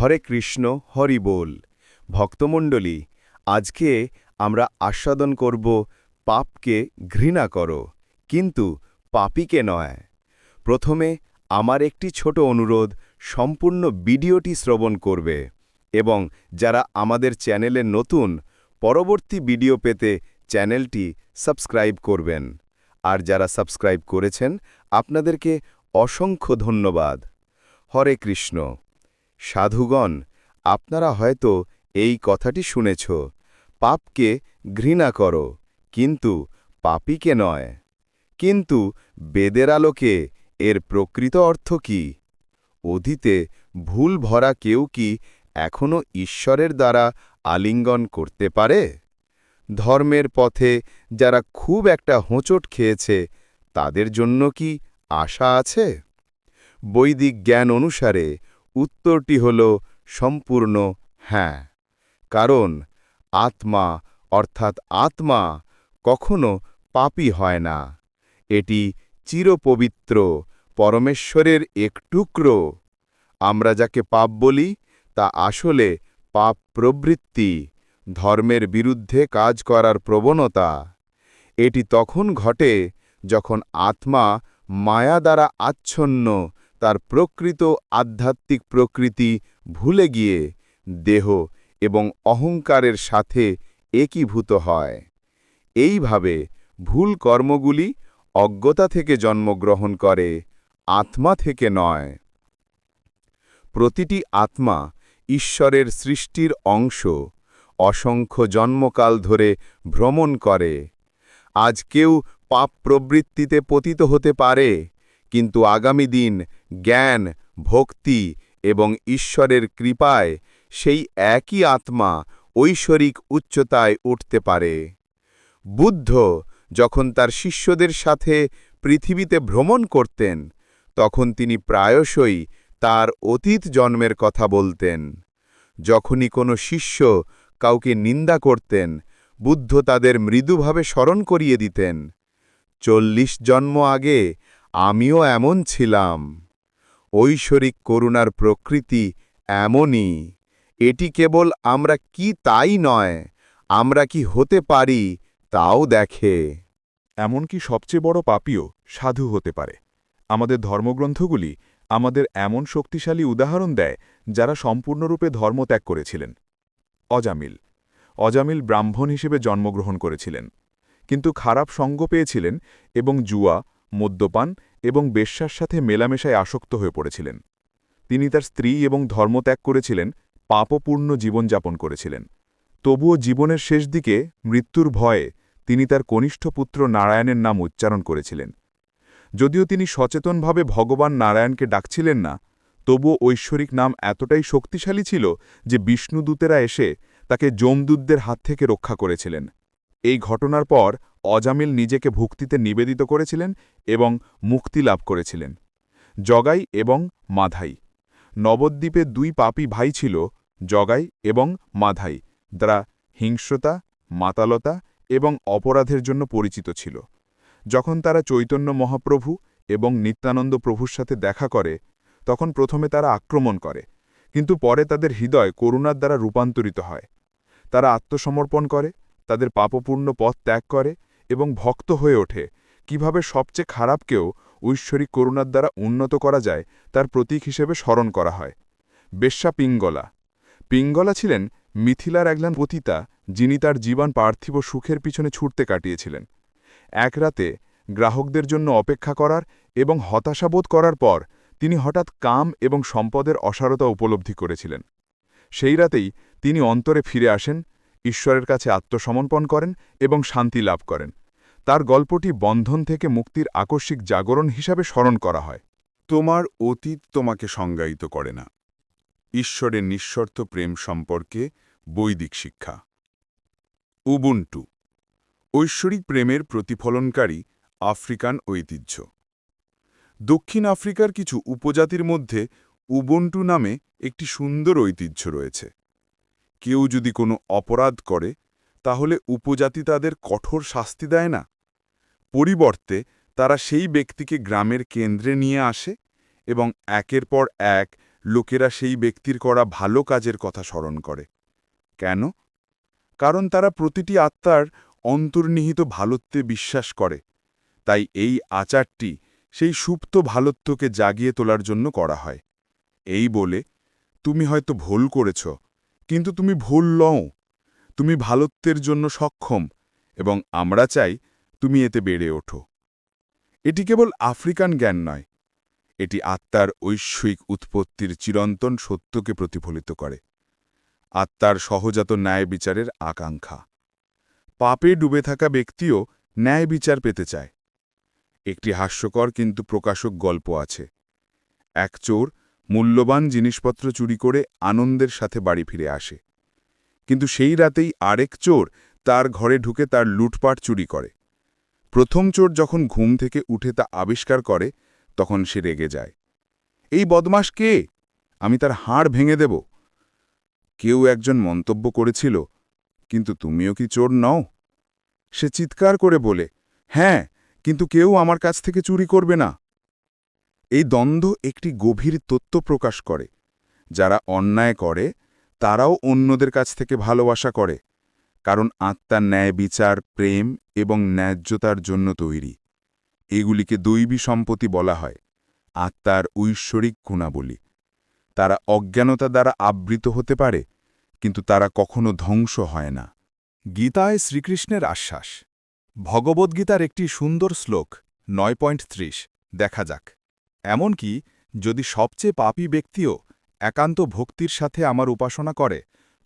হরে কৃষ্ণ, হরি বল। ভক্তমণ্ডলী, আজকে আমরা আস্বাদন করব, পাপকে ঘৃণা করো, কিন্তু পাপীকে নয়। প্রথমে আমার একটি ছোট অনুরোধ, সম্পূর্ণ ভিডিওটি শ্রবণ করবে এবং যারা আমাদের চ্যানেলে নতুন, পরবর্তী ভিডিও পেতে চ্যানেলটি সাবস্ক্রাইব করবেন। আর যারা সাবস্ক্রাইব করেছেন, আপনাদেরকে অসংখ্য ধন্যবাদ। হরে কৃষ্ণ। সাধুগণ, আপনারা হয়তো এই কথাটি শুনেছ, পাপকে ঘৃণা করো, কিন্তু পাপীকে নয়। কিন্তু বেদের আলোকে এর প্রকৃত অর্থ কি? অধীতে ভুল ভরা কেউ কি এখনও ঈশ্বরের দ্বারা আলিঙ্গন করতে পারে? ধর্মের পথে যারা খুব একটা হোঁচট খেয়েছে, তাদের জন্য কি আশা আছে? বৈদিক জ্ঞান অনুসারে উত্তরটি হল সম্পূর্ণ হ্যাঁ। কারণ আত্মা, অর্থাৎ আত্মা, কখনো পাপী হয় না। এটি চিরপবিত্র, পরমেশ্বরের এক টুকরো। আমরা যাকে পাপ বলি, তা আসলে পাপ প্রবৃত্তি, ধর্মের বিরুদ্ধে কাজ করার প্রবণতা। এটি তখন ঘটে যখন আত্মা মায়া দ্বারা আচ্ছন্ন তার প্রকৃত আধ্যাত্মিক প্রকৃতি ভুলে গিয়ে দেহ এবং অহংকারের সাথে একীভূত হয়। এইভাবে ভুল কর্মগুলি অজ্ঞতা থেকে জন্মগ্রহণ করে, আত্মা থেকে নয়। প্রতিটি আত্মা ঈশ্বরের সৃষ্টির অংশ, অসংখ্য জন্মকাল ধরে ভ্রমণ করে। আজ কেউ পাপ প্রবৃত্তিতে পতিত হতে পারে, কিন্তু আগামী দিন জ্ঞান, ভক্তি এবং ঈশ্বরের কৃপায় সেই একই আত্মা ঐশ্বরিক উচ্চতায় উঠতে পারে। বুদ্ধ যখন তার শিষ্যদের সাথে পৃথিবীতে ভ্রমণ করতেন, তখন তিনি প্রায়শই তার অতীত জন্মের কথা বলতেন। যখনই কোনো শিষ্য কাউকে নিন্দা করতেন, বুদ্ধ তাদের মৃদুভাবে স্মরণ করিয়ে দিতেন, চল্লিশ জন্ম আগে আমিও এমন ছিলাম। ঐশ্বরিক করুণার প্রকৃতি এমনই। এটি কেবল আমরা কি তাই নয়, আমরা কি হতে পারি তাও দেখে। এমনকি সবচেয়ে বড় পাপীও সাধু হতে পারে। আমাদের ধর্মগ্রন্থগুলি আমাদের এমন শক্তিশালী উদাহরণ দেয় যারা সম্পূর্ণরূপে ধর্মত্যাগ করেছিলেন। অজামিল। অজামিল ব্রাহ্মণ হিসেবে জন্মগ্রহণ করেছিলেন। কিন্তু খারাপ সঙ্গ পেয়েছিলেন এবং জুয়া মদ্যপান এবং বেশ্যার সাথে মেলামেশায় আসক্ত হয়ে পড়েছিলেন। তিনি তার স্ত্রী এবং ধর্মত্যাগ করেছিলেন, পাপপূর্ণ জীবনযাপন করেছিলেন। তবুও জীবনের শেষ দিকে, মৃত্যুর ভয়ে, তিনি তার কনিষ্ঠ পুত্র নারায়ণের নাম উচ্চারণ করেছিলেন। যদিও তিনি সচেতনভাবে ভগবান নারায়ণকে ডাকছিলেন না, তবুও ঐশ্বরিক নাম এতটাই শক্তিশালী ছিল যে বিষ্ণুদূতেরা এসে তাকে যমদূতদের হাত থেকে রক্ষা করেছিলেন। এই ঘটনার পর অজামিল নিজেকে ভুক্তিতে নিবেদিত করেছিলেন এবং মুক্তি লাভ করেছিলেন। জগাই এবং মাধাই। নবদ্বীপে দুই পাপী ভাই ছিল, জগাই এবং মাধাই। যারা হিংস্রতা, মাতালতা এবং অপরাধের জন্য পরিচিত ছিল। যখন তারা চৈতন্য মহাপ্রভু এবং নিত্যানন্দ প্রভুর সাথে দেখা করে, তখন প্রথমে তারা আক্রমণ করে, কিন্তু পরে তাদের হৃদয় করুণার দ্বারা রূপান্তরিত হয়। তারা আত্মসমর্পণ করে, তাদের পাপপূর্ণ পথ ত্যাগ করে এবং ভক্ত হয়ে ওঠে। কীভাবে সবচেয়ে খারাপকেও ঐশ্বরিক করুণার দ্বারা উন্নত করা যায়, তার প্রতীক হিসেবে স্মরণ করা হয়। বেশ্যা পিঙ্গলা। পিঙ্গলা ছিলেন মিথিলার একজন পতিতা, যিনি তার জীবন পার্থিব সুখের পিছনে ছুটতে কাটিয়েছিলেন। এক রাতে গ্রাহকদের জন্য অপেক্ষা করার এবং হতাশাবোধ করার পর তিনি হঠাৎ কাম এবং সম্পদের অসারতা উপলব্ধি করেছিলেন। সেই রাতেই তিনি অন্তরে ফিরে আসেন, ঈশ্বরের কাছে আত্মসমর্পণ করেন এবং শান্তি লাভ করেন। তার গল্পটি বন্ধন থেকে মুক্তির আকস্মিক জাগরণ হিসাবে স্মরণ করা হয়। তোমার অতীত তোমাকে সংজ্ঞায়িত করে না। ঈশ্বরের নিঃশর্ত প্রেম সম্পর্কে বৈদিক শিক্ষা। উবুন্টু, ঐশ্বরিক প্রেমের প্রতিফলনকারী আফ্রিকান ঐতিহ্য। দক্ষিণ আফ্রিকার কিছু উপজাতির মধ্যে উবন্টু নামে একটি সুন্দর ঐতিহ্য রয়েছে। কেউ যদি কোনো অপরাধ করে, তাহলে উপজাতি তাদের কঠোর শাস্তি দেয় না? পরিবর্তে তারা সেই ব্যক্তিকে গ্রামের কেন্দ্রে নিয়ে আসে এবং একের পর এক লোকেরা সেই ব্যক্তির করা ভালো কাজের কথা স্মরণ করে। কেন? কারণ তারা প্রতিটি আত্মার অন্তর্নিহিত ভালত্বে বিশ্বাস করে। তাই এই আচারটি সেই সুপ্ত ভালত্বকে জাগিয়ে তোলার জন্য করা হয়। এই বলে, তুমি হয়তো ভুল করেছ, কিন্তু তুমি ভুল লও তুমি ভালত্বের জন্য সক্ষম এবং আমরা চাই তুমি এতে বেড়ে ওঠো। এটি কেবল আফ্রিকান জ্ঞান নয়, এটি আত্মার ঐশ্বিক উৎপত্তির চিরন্তন সত্যকে প্রতিফলিত করে। আত্মার সহজাত ন্যায় বিচারের আকাঙ্ক্ষা। পাপে ডুবে থাকা ব্যক্তিও ন্যায় বিচার পেতে চায়। একটি হাস্যকর কিন্তু প্রকাশক গল্প আছে। এক চোর মূল্যবান জিনিসপত্র চুরি করে আনন্দের সাথে বাড়ি ফিরে আসে। কিন্তু সেই রাতেই আরেক চোর তার ঘরে ঢুকে তার লুটপাট চুরি করে। প্রথম চোর যখন ঘুম থেকে উঠে তা আবিষ্কার করে, তখন সে রেগে যায়। এই বদমাস কে? আমি তার হাড় ভেঙে দেব। কেউ একজন মন্তব্য করেছিল, কিন্তু তুমিও কি চোর নও? সে চিৎকার করে বলে হ্যাঁ কিন্তু কেউ আমার কাছ থেকে চুরি করবে না। এই দ্বন্দ্ব একটি গভীর তত্ত্ব প্রকাশ করে। যারা অন্যায় করে, তারাও অন্যদের কাছ থেকে ভালোবাসা করে। কারণ আত্মার ন্যায় বিচার, প্রেম এবং ন্যায্যতার জন্য তৈরি। এগুলিকে দৈবী সম্পত্তি বলা হয়, আত্মার ঐশ্বরিক গুণাবলী। তারা অজ্ঞানতা দ্বারা আবৃত হতে পারে, কিন্তু তারা কখনো ধ্বংস হয় না। গীতায় শ্রীকৃষ্ণের আশ্বাস। ভগবদ্গীতার একটি সুন্দর শ্লোক, নয় পয়েন্ট ত্রিশ, দেখা যাক। এমনকি যদি সবচেয়ে পাপী ব্যক্তিও একান্ত ভক্তির সাথে আমার উপাসনা করে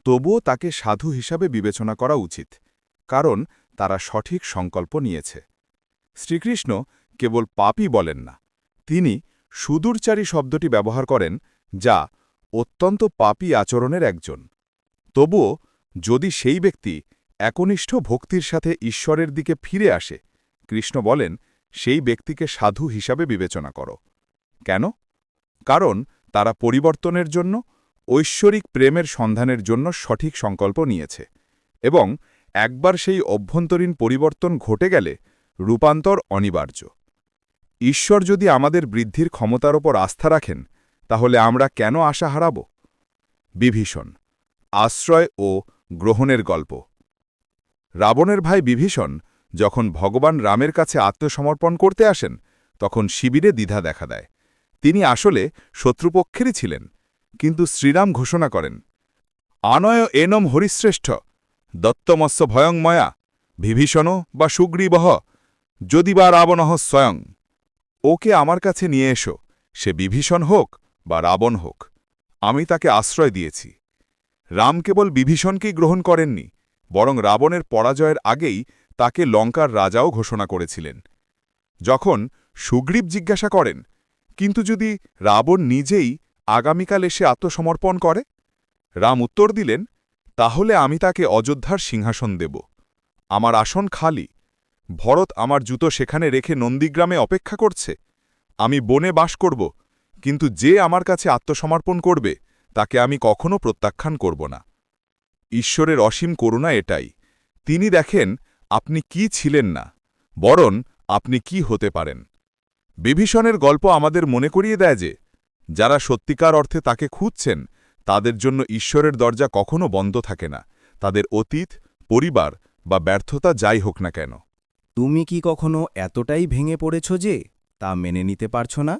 তবুও তাকে সাধু হিসাবে বিবেচনা করা উচিত, কারণ তারা সঠিক সংকল্প নিয়েছে। শ্রীকৃষ্ণ কেবল পাপই বলেন না, তিনি সুদূরচারী শব্দটি ব্যবহার করেন, যা অত্যন্ত পাপী আচরণের একজন। তবুও যদি সেই ব্যক্তি একনিষ্ঠ ভক্তির সাথে ঈশ্বরের দিকে ফিরে আসে, কৃষ্ণ বলেন, সেই ব্যক্তিকে সাধু হিসাবে বিবেচনা করো। কেন? কারণ তারা পরিবর্তনের জন্য ঐশ্বরিক প্রেমের সন্ধানের জন্য সঠিক সংকল্প নিয়েছে এবং একবার সেই অভ্যন্তরীণ পরিবর্তন ঘটে গেলে রূপান্তর অনিবার্য। ঈশ্বর যদি আমাদের বৃদ্ধির ক্ষমতার ওপর আস্থা রাখেন, তাহলে আমরা কেন আশা হারাব? বিভীষণ, আশ্রয় ও গ্রহণের গল্প। রাবণের ভাই বিভীষণ যখন ভগবান রামের কাছে আত্মসমর্পণ করতে আসেন, তখন শিবিরে দ্বিধা দেখা দেয়। তিনি আসলে শত্রুপক্ষেরই ছিলেন। কিন্তু শ্রীরাম ঘোষণা করেন, আনয় এনম হরিশ্রেষ্ঠ, দত্তমস্য ভয়ংময়া বিভীষণ বা সুগ্রীবহ যদি বা রাবণহ স্বয়ং। ওকে আমার কাছে নিয়ে এসো, সে বিভীষণ হোক বা রাবণ হোক, আমি তাকে আশ্রয় দিয়েছি। রাম কেবল বিভীষণকেই গ্রহণ করেননি, বরং রাবণের পরাজয়ের আগেই তাকে লঙ্কার রাজাও ঘোষণা করেছিলেন। যখন সুগ্রীব জিজ্ঞাসা করেন, কিন্তু যদি রাবণ নিজেই আগামীকাল এসে আত্মসমর্পণ করে? রাম উত্তর দিলেন, তাহলে আমি তাকে অযোধ্যার সিংহাসন দেব। আমার আসন খালি। ভরত আমার জুতো সেখানে রেখে নন্দীগ্রামে অপেক্ষা করছে। আমি বনে বাস করব, কিন্তু যে আমার কাছে আত্মসমর্পণ করবে, তাকে আমি কখনো প্রত্যাখ্যান করব না। ঈশ্বরের অসীম করুণা এটাই। তিনি দেখেন, আপনি কি ছিলেন না, বরণ আপনি কি হতে পারেন। বিভীষণের গল্প আমাদের মনে করিয়ে দেয় যে যারা সত্যিকার অর্থে তাকে খুঁজছেন, তাদের জন্য ঈশ্বরের দরজা কখনো বন্ধ থাকে না। তাদের অতীত, পরিবার বা ব্যর্থতা যাই হোক না কেন। তুমি কি কখনো এতটাই ভেঙে পড়েছ যে তা মেনে নিতে পারছ না?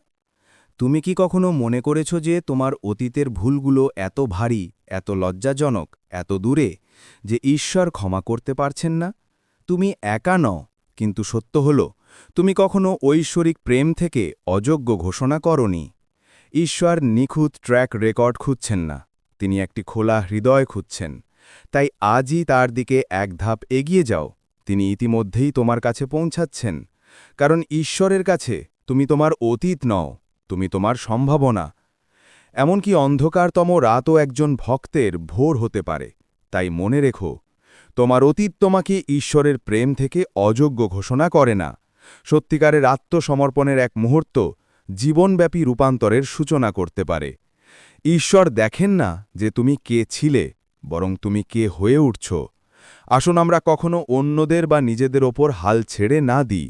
তুমি কি কখনো মনে করেছ যে তোমার অতীতের ভুলগুলো এত ভারী, এত লজ্জাজনক, এত দূরে যে ঈশ্বর ক্ষমা করতে পারছেন না? তুমি একা নও, কিন্তু সত্য হল, তুমি কখনো ঐশ্বরিক প্রেম থেকে অযোগ্য ঘোষণা করনি। ঈশ্বর নিখুঁত ট্র্যাক রেকর্ড খুঁজছেন না, তিনি একটি খোলা হৃদয় খুঁজছেন। তাই আজই তার দিকে এক ধাপ এগিয়ে যাও, তিনি ইতিমধ্যেই তোমার কাছে পৌঁছাচ্ছেন। কারণ ঈশ্বরের কাছে তুমি তোমার অতীত নও, তুমি তোমার সম্ভাবনা। এমনকি অন্ধকারতম রাতও একজন ভক্তের ভোর হতে পারে। তাই মনে রেখো, তোমার অতীত তোমাকে ঈশ্বরের প্রেম থেকে অযোগ্য ঘোষণা করে না। সত্যিকারের আত্মসমর্পণের এক মুহূর্ত জীবনব্যাপী রূপান্তরের সূচনা করতে পারে। ঈশ্বর দেখেন না যে তুমি কে ছিলে, বরং তুমি কে হয়ে উঠছ। আসুন আমরা কখনো অন্যদের বা নিজেদের ওপর হাল ছেড়ে না দিই,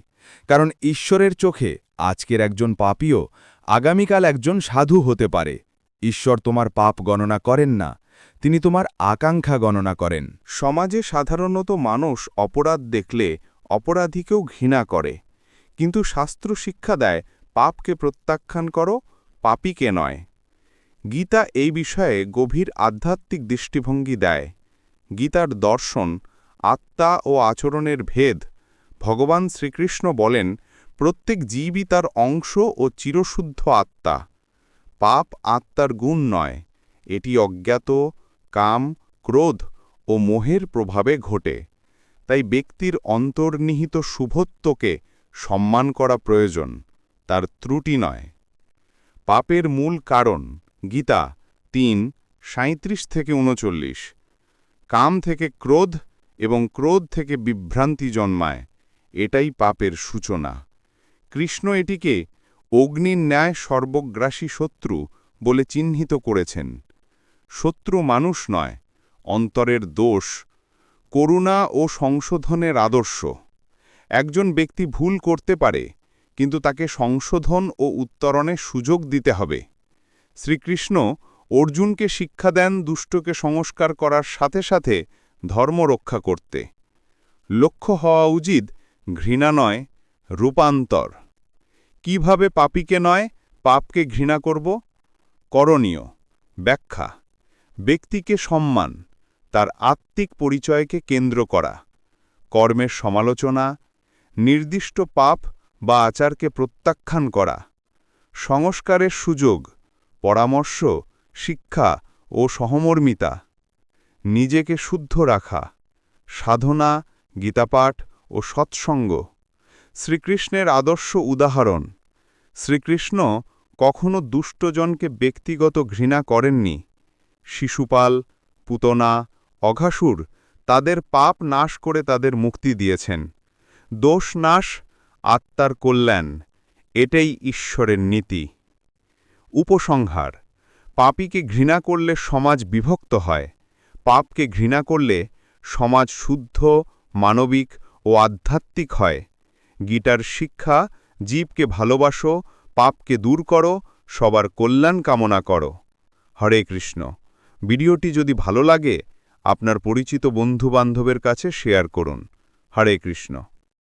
কারণ ঈশ্বরের চোখে আজকের একজন পাপীও আগামীকাল একজন সাধু হতে পারে। ঈশ্বর তোমার পাপ গণনা করেন না, তিনি তোমার আকাঙ্ক্ষা গণনা করেন। সমাজে সাধারণত মানুষ অপরাধ দেখলে অপরাধীকেও ঘৃণা করে, কিন্তু শাস্ত্র শিক্ষা দেয় পাপকে প্রত্যাখ্যান করো, পাপীকে নয়। গীতা এই বিষয়ে গভীর আধ্যাত্মিক দৃষ্টিভঙ্গি দেয়। গীতার দর্শন, আত্মা ও আচরণের ভেদ, ভগবান শ্রীকৃষ্ণ বলেন, প্রত্যেক জীবই তার অংশ ও চিরশুদ্ধ আত্মা। পাপ আত্মার গুণ নয়, এটি অজ্ঞাত, কাম, ক্রোধ ও মোহের প্রভাবে ঘটে। তাই ব্যক্তির অন্তর্নিহিত শুভত্বকে সম্মান করা প্রয়োজন। তার ত্রুটি নয়। পাপের মূল কারণ গীতা তিন সাঁত্রিশ থেকে উনচল্লিশ। কাম থেকে ক্রোধ এবং ক্রোধ থেকে বিভ্রান্তি জন্মায়, এটাই পাপের সূচনা। কৃষ্ণ এটিকে অগ্নির ন্যায় সর্বগ্রাসী শত্রু বলে চিহ্নিত করেছেন। শত্রু মানুষ নয়, অন্তরের দোষ, করুণা ও সংশোধনের আদর্শ। একজন ব্যক্তি ভুল করতে পারে কিন্তু তাকে সংশোধন ও উত্তরণের সুযোগ দিতে হবে। শ্রীকৃষ্ণ অর্জুনকে শিক্ষা দেন দুষ্টকে সংস্কার করার সাথে সাথে ধর্ম রক্ষা করতে। লক্ষ্য হওয়া উচিত ঘৃণা নয়, রূপান্তর। কীভাবে পাপীকে নয়, পাপকে ঘৃণা করব? করণীয়। ব্যাখ্যা। ব্যক্তিকে সম্মান, তার আত্মিক পরিচয়কে কেন্দ্র করা। কর্মের সমালোচনা, নির্দিষ্ট পাপ বা আচারকে প্রত্যাখ্যান করা। সংস্কারের সুযোগ, পরামর্শ, শিক্ষা ও সহমর্মিতা। নিজেকে শুদ্ধ রাখা, সাধনা, গীতাপাঠ ও সৎসঙ্গ। শ্রীকৃষ্ণের আদর্শ উদাহরণ, শ্রীকৃষ্ণ কখনো দুষ্টজনকে ব্যক্তিগত ঘৃণা করেননি। শিশুপাল, পুতনা, অঘাসুর তাদের পাপ নাশ করে তাদের মুক্তি দিয়েছেন। দোষ নাশ আত্মার কল্যাণ, এটাই ঈশ্বরের নীতি। উপসংহার, পাপীকে ঘৃণা করলে সমাজ বিভক্ত হয়, পাপকে ঘৃণা করলে সমাজ শুদ্ধ, মানবিক ও আধ্যাত্মিক হয়। গীটার শিক্ষা, জীবকে ভালোবাসো, পাপকে দূর করো, সবার কল্যাণ কামনা করো। হরে কৃষ্ণ। ভিডিওটি যদি ভালো লাগে, আপনার পরিচিত বন্ধুবান্ধবের কাছে শেয়ার করুন। হরে কৃষ্ণ।